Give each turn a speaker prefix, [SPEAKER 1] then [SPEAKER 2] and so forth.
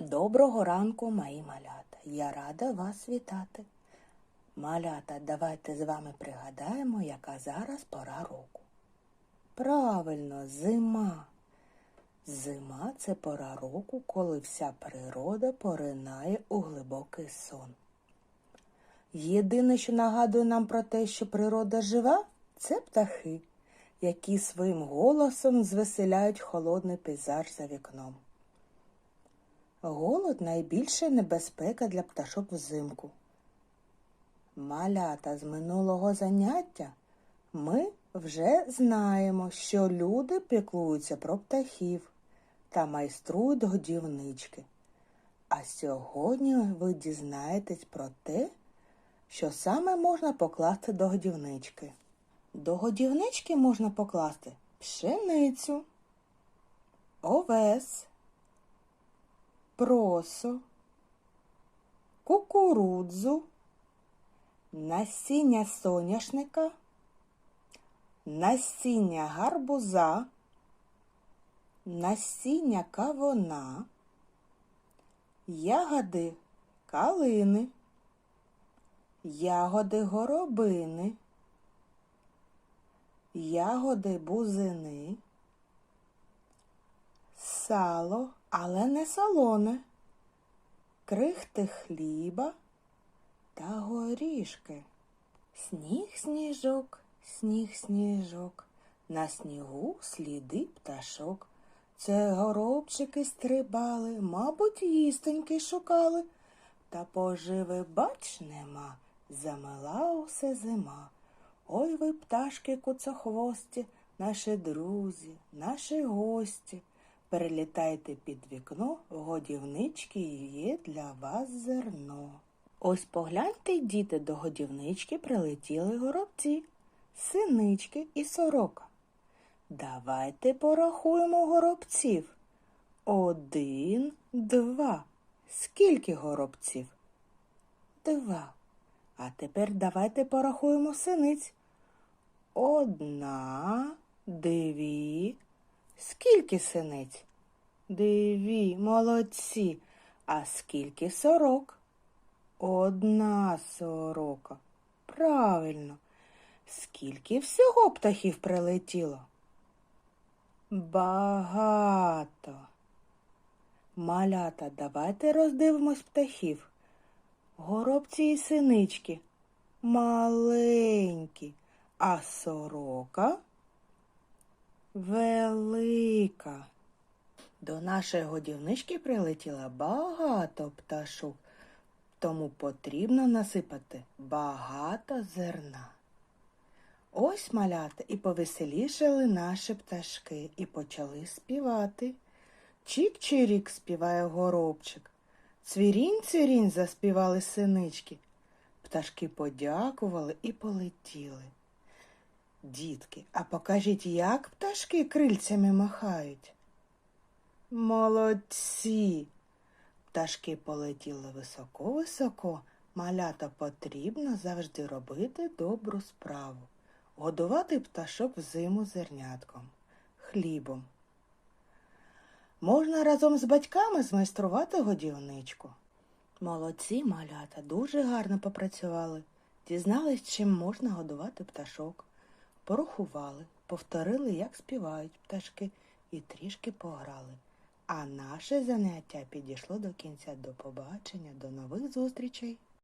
[SPEAKER 1] Доброго ранку, мої малята. Я рада вас вітати. Малята, давайте з вами пригадаємо, яка зараз пора року. Правильно, зима. Зима це пора року, коли вся природа поринає у глибокий сон. Єдине, що нагадує нам про те, що природа жива, це птахи, які своїм голосом звеселяють холодний пейзаж за вікном. Голод найбільша небезпека для пташок взимку. Малята з минулого заняття ми вже знаємо, що люди піклуються про птахів та майструють годівнички. А сьогодні ви дізнаєтесь про те, що саме можна покласти до годівнички. До годівнички можна покласти пшеницю, овес, просо, кукурудзу, насіння соняшника, насіння гарбуза, насіння кавуна, ягоди калини, ягоди горобини, ягоди бузини, сало, але не солоне, крихти хліба та горішки. Сніг сніжок, сніг сніжок, на снігу сліди пташок. Це горобчики стрибали, мабуть, їстоньки шукали. Та поживи, бач, нема, замила усе зима. Ой ви, пташки куцохвості, наші друзі, наші гості. Перелітайте під вікно, годівнички є для вас зерно. Ось погляньте, діти, до годівнички прилетіли горобці, синички і сорока. Давайте порахуємо горобців. Один, два. Скільки горобців? Два. А тепер давайте порахуємо синиць. Одна, дві. Скільки синиць? Дві, молодці. А скільки сорок? Одна сорока. Правильно. Скільки всього птахів прилетіло? Багато. Малята, давайте роздивимось птахів. Горобці і синички маленькі, а сорока велика. До нашої годівнички прилетіло багато пташок, тому потрібно насипати багато зерна. Ось малята і повеселішали наші пташки і почали співати. Чік-чирік співає горобчик. Цвірінь цвірінь заспівали синички. Пташки подякували і полетіли. Дітки, а покажіть, як пташки крильцями махають. Молодці. Пташки полетіли високо-високо. Малята потрібно завжди робити добру справу. Годувати пташок взиму зернятком, хлібом. Можна разом з батьками змайструвати годівничку. Молодці малята дуже гарно попрацювали, дізнались, чим можна годувати пташок, порахували, повторили, як співають пташки, і трішки пограли. А наше заняття підійшло до кінця. До побачення, до нових зустрічей!